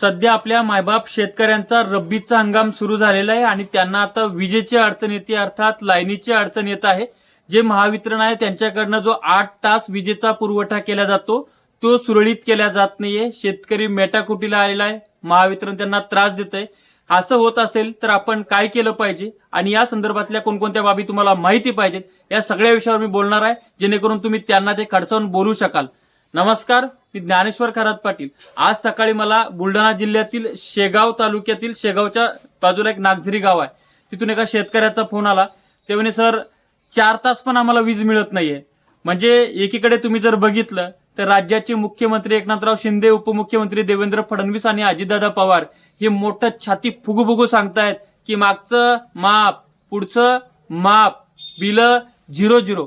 सध्या आपल्या मायबाप शेतकऱ्यांचा रब्बीचा हंगाम सुरू झालेला आहे आणि त्यांना आता विजेची अडचण येते अर्थात लाईनीची अडचण येत आहे. जे महावितरण आहे त्यांच्याकडनं जो आठ तास विजेचा पुरवठा केला जातो तो सुरळीत केला जात नाहीये. शेतकरी मेटाकुटीला आलेला आहे. महावितरण त्यांना त्रास देत आहे असं होत असेल तर आपण काय केलं पाहिजे? आणि या संदर्भातल्या कोणकोणत्या बाबी तुम्हाला माहिती पाहिजेत? या सगळ्या विषयावर मी बोलणार आहे. जेणेकरून तुम्ही त्यांना ते खडसावून बोलू शकाल. नमस्कार मी ज्ञानेश्वर खरात पाटील. आज सकाळी मला बुलढाणा जिल्ह्यातील शेगाव तालुक्यातील शेगावच्या बाजूला एक नागझरी गाव आहे. तिथून एका शेतकऱ्याचा फोन आला. ते म्हणे सर चार तास पण आम्हाला वीज मिळत नाहीये. म्हणजे एकीकडे तुम्ही जर बघितलं तर राज्याचे मुख्यमंत्री एकनाथराव शिंदे उपमुख्यमंत्री देवेंद्र फडणवीस आणि अजितदादा पवार हे मोठं छाती फुगू फुगू सांगतायत की मागचं माप पुढचं माप बिल झिरो झिरो.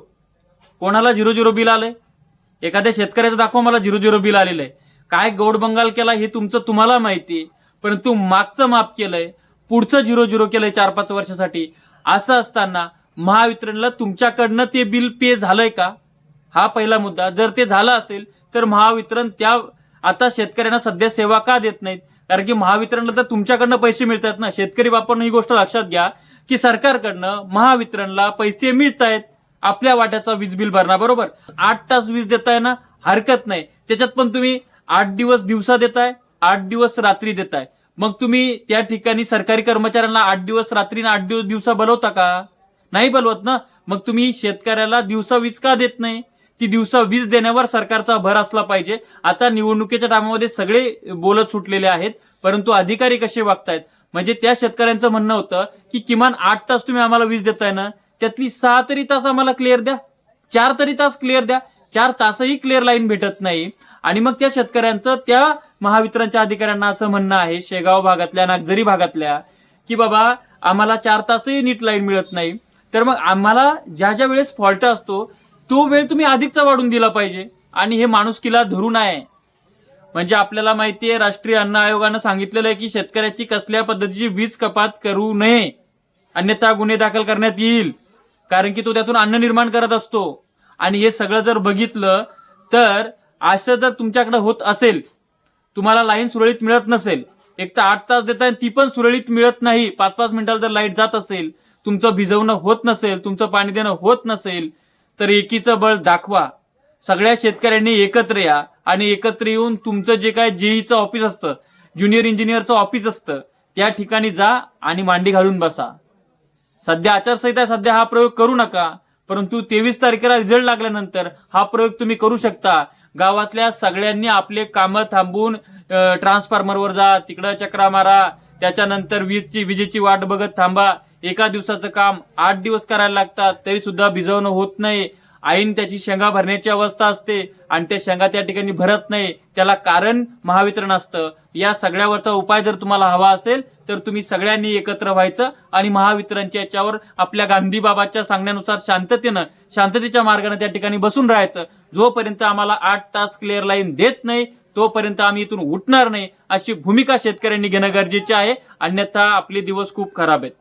कोणाला झिरो झिरो बिल आलंय? एखाद्या शेतकऱ्याचं दाखवा मला झिरो झिरो बिल आलेलं आहे काय गौड बंगाल केला हे तुमचं तुम्हाला माहिती आहे. परंतु मागचं माप केलंय पुढचं झिरो झिरो केलंय चार पाच वर्षासाठी. असं असताना महावितरणला तुमच्याकडनं ते बिल पे झालंय का? हा पहिला मुद्दा. जर ते झालं असेल तर महावितरण त्या आता शेतकऱ्यांना सध्या सेवा का देत नाहीत? कारण की महावितरणला तर तुमच्याकडनं पैसे मिळतात ना. शेतकरी बापांनो ही गोष्ट लक्षात घ्या की सरकारकडनं महावितरणला पैसे मिळत आहेत आपल्या वाट्याचा वीज बिल भरणा बरोबर? आठ तास वीज देताय ना हरकत नाही. त्याच्यात पण तुम्ही आठ दिवस दिवसा देताय आठ दिवस रात्री देताय. मग तुम्ही त्या ठिकाणी सरकारी कर्मचाऱ्यांना आठ दिवस रात्री आठ दिवस दिवसा बनवता का? नाही बोलवत ना. मग तुम्ही शेतकऱ्याला दिवसा वीज का देत नाही? ती दिवसा वीज देण्यावर सरकारचा भर असला पाहिजे. आता निवडणुकीच्या टायमामध्ये सगळे बोलत सुटलेले आहेत परंतु अधिकारी कसे वागतायत? म्हणजे त्या शेतकऱ्यांचं म्हणणं होतं की किमान आठ तास तुम्ही आम्हाला वीज देताय ना? त्यातली सहा तरी तास आम्हाला क्लिअर द्या. चार तरी तास क्लिअर द्या. चार तासही क्लिअर लाईन भेटत नाही. आणि मग त्या शेतकऱ्यांचं त्या महावितरणच्या अधिकाऱ्यांना असं म्हणणं आहे शेगाव भागातल्या नागझरी भागातल्या की बाबा आम्हाला चार तासही नीट लाईन मिळत नाही. तर मग आम्हाला ज्या ज्या वेळेस फॉल्ट असतो तो वेळ तुम्ही अधिकचा वाढून दिला पाहिजे. आणि हे माणुसकीला धरून आहे. म्हणजे आपल्याला माहिती आहे राष्ट्रीय अन्न आयोगानं सांगितलेलं आहे की शेतकऱ्याची कसल्या पद्धतीची वीज कपात करू नये. अन्यथा गुन्हे दाखल करण्यात येईल. कारण की तो त्यातून अन्न निर्माण करत असतो. आणि हे सगळं जर बघितलं तर असं जर तुमच्याकडे होत असेल तुम्हाला लाईन सुरळीत मिळत नसेल एक तर आठ तास देताय ती पण सुरळीत मिळत नाही. पाच पाच मिनिटाला जर लाइट जात असेल तुमचं भिजवणं होत नसेल तुमचं पाणी देणं होत नसेल तर एकीचं बळ दाखवा. सगळ्या शेतकऱ्यांनी एकत्र या आणि एकत्र येऊन तुमचं जे काय जेईचं ऑफिस असतं ज्युनियर इंजिनियरचं ऑफिस असतं त्या ठिकाणी जा आणि मांडी घालून बसा. सध्या आचारसंहिता आहे, सध्या हा प्रयोग करू नका परंतु तेवीस तारखेला रिझल्ट लागल्यानंतर हा प्रयोग तुम्ही करू शकता. गावातल्या सगळ्यांनी आपले कामं थांबवून ट्रान्सफॉर्मरवर जा तिकडं चक्रा मारा त्याच्यानंतर वीजची विजेची वाट बघत थांबा. एका दिवसाचं काम आठ दिवस करायला लागतात तरी सुद्धा भिजवणं होत नाही. आईन त्याची शेंगा भरण्याची अवस्था असते आणि त्या शेंगा त्या ठिकाणी भरत नाही. त्याला कारण महावितरण असतं. या सगळ्यावरचा उपाय जर तुम्हाला हवा असेल तर तुम्ही सगळ्यांनी एकत्र व्हायचं आणि महावितरणच्या याच्यावर आपल्या गांधी बाबाच्या सांगण्यानुसार शांततेनं शांततेच्या मार्गाने त्या ठिकाणी बसून राहायचं. जोपर्यंत आम्हाला आठ तास क्लिअर लाईन देत नाही तोपर्यंत आम्ही इथून उठणार नाही अशी भूमिका शेतकऱ्यांनी घेणं गरजेचे आहे. अन्यथा आपले दिवस खूप खराब आहेत.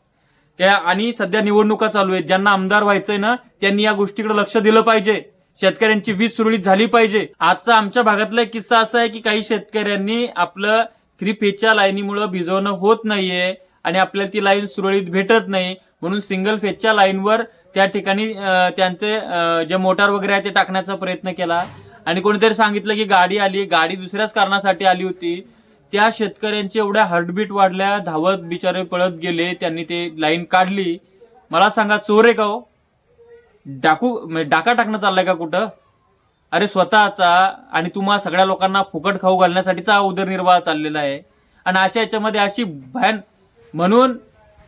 त्या आणि सध्या निवडणुका चालू आहेत. ज्यांना आमदार व्हायचंय ना त्यांनी या गोष्टीकडे लक्ष दिलं पाहिजे. शेतकऱ्यांची वीज सुरळीत झाली पाहिजे. आजचा आमच्या भागातला एक किस्सा असा आहे की काही शेतकऱ्यांनी आपलं थ्री फेजच्या लाईनीमुळे भिजवणं होत नाहीये आणि आपल्याला ती लाईन सुरळीत भेटत नाही. म्हणून सिंगल फेजच्या लाईनवर त्या ठिकाणी त्यांचे जे मोटार वगैरे आहे ते टाकण्याचा प्रयत्न केला. आणि कोणीतरी सांगितलं की गाडी आली. गाडी दुसऱ्याच कारणासाठी आली होती. त्या शेतकऱ्यांच्या एवढ्या हार्टबीट वाढल्या धावत बिचारे पळत गेले त्यांनी ते लाईन काढली. मला सांगा चोर आहे का हो? डाकू म्हणजे डाका टाकणं चाललाय का कुठं? अरे स्वतःचा आणि तुम्हा सगळ्या लोकांना फुकट खाऊ घालण्यासाठीचा हा उदरनिर्वाह चाललेला आहे. आणि अशा याच्यामध्ये अशी भयान म्हणून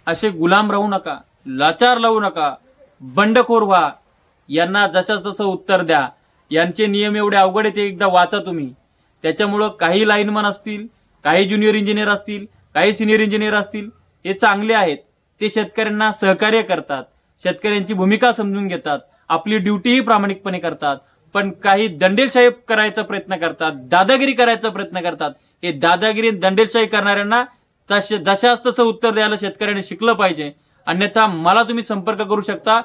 असे गुलाम राहू नका लाचार लावू नका बंडखोर व्हा. यांना जशाच तसं उत्तर द्या. यांचे नियम एवढे अवघड आहे ते एकदा वाचा तुम्ही. त्याच्यामुळं काही लाईनमन असतील काही ज्युनियर इंजिनियर असतील काही सिनियर इंजिनियर असतील हे चांगले आहेत. ते शेतकऱ्यांना सहकार्य करतात. शेतकऱ्यांची भूमिका समजून घेतात. आपली ड्युटीही प्रामाणिकपणे करतात. पण काही दंडेलशाही करायचा प्रयत्न करतात दादागिरी करायचा प्रयत्न करतात. हे दादागिरी दंडेलशाही करणाऱ्यांना तश- जशास तसं उत्तर द्यायला शेतकऱ्यांनी शिकलं पाहिजे. अन्यथा मला तुम्ही संपर्क करू शकता.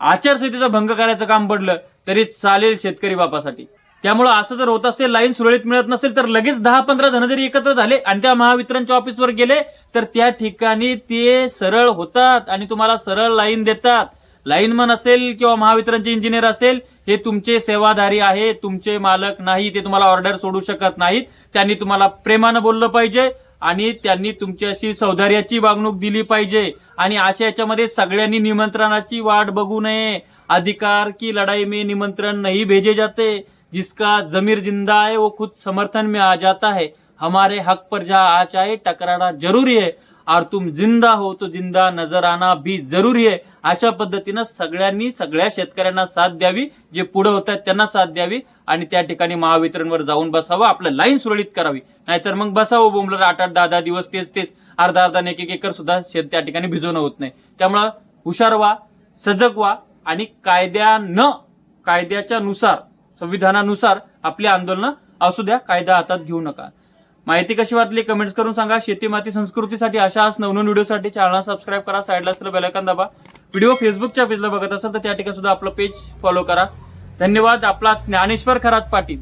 आचारसंहितेचा भंग करायचं काम पडलं तरी चालेल शेतकरी बापासाठी. त्यामुळे असं जर होत असेल लाईन सुरळीत मिळत नसेल तर लगेच दहा पंधरा जण जरी एकत्र झाले आणि त्या महावितरणच्या ऑफिसवर गेले तर त्या ठिकाणी ते सरळ होतात आणि तुम्हाला सरळ लाईन देतात. लाईनमन असेल किंवा महावितरणचे इंजिनियर असेल हे तुमचे सेवाधारी आहे तुमचे मालक नाही ते तुम्हाला ऑर्डर सोडू शकत नाहीत. त्यांनी तुम्हाला प्रेमानं बोललं पाहिजे आणि त्यांनी तुमच्याशी सौदार्याची वागणूक दिली पाहिजे. आणि अशा याच्यामध्ये सगळ्यांनी निमंत्रणाची वाट बघू नये. अधिकार की लढाई में निमंत्रण नाही भेजे जाते. जिसका जमीर जिंदा है वो खुद समर्थन में आ जाता है। हमारे हक पर जहाँ आ चाहे टकराना जरूरी है। और तुम जिंदा हो तो जिंदा नजर आना भी जरूरी है। अशा पद्धतीनं सगळ्यांनी सगळ्या शेतकऱ्यांना साथ द्यावी जे पुढे होत आहेत त्यांना साथ द्यावी आणि त्या ठिकाणी महावितरणवर जाऊन बसावं आपलं लाईन सुरळीत करावी. नाहीतर मग बसावं बोंबलर आठ आठ दहा दहा दिवस तेच तेच अर्धा अर्धा एक एक एकर सुद्धा शेत त्या ठिकाणी भिजवणं होत नाही. त्यामुळं हुशार व्हा सजग व्हा आणि कायद्यानं कायद्याच्या नुसार संविधानानुसार आपली आंदोलनं असू द्या कायदा हातात घेऊ नका. माहिती कशी वाटली कमेंट्स करून सांगा. शेती माती संस्कृतीसाठी अशाच नवनवीन व्हिडिओसाठी चॅनल सबस्क्राईब करा. साईडला असलेलं बेलायकन दाबा. व्हिडिओ फेसबुकच्या पेजला बघत असाल तर त्या ठिकाणी सुद्धा आपलं पेज फॉलो करा. धन्यवाद. आपला ज्ञानेश्वर खरात पाटील.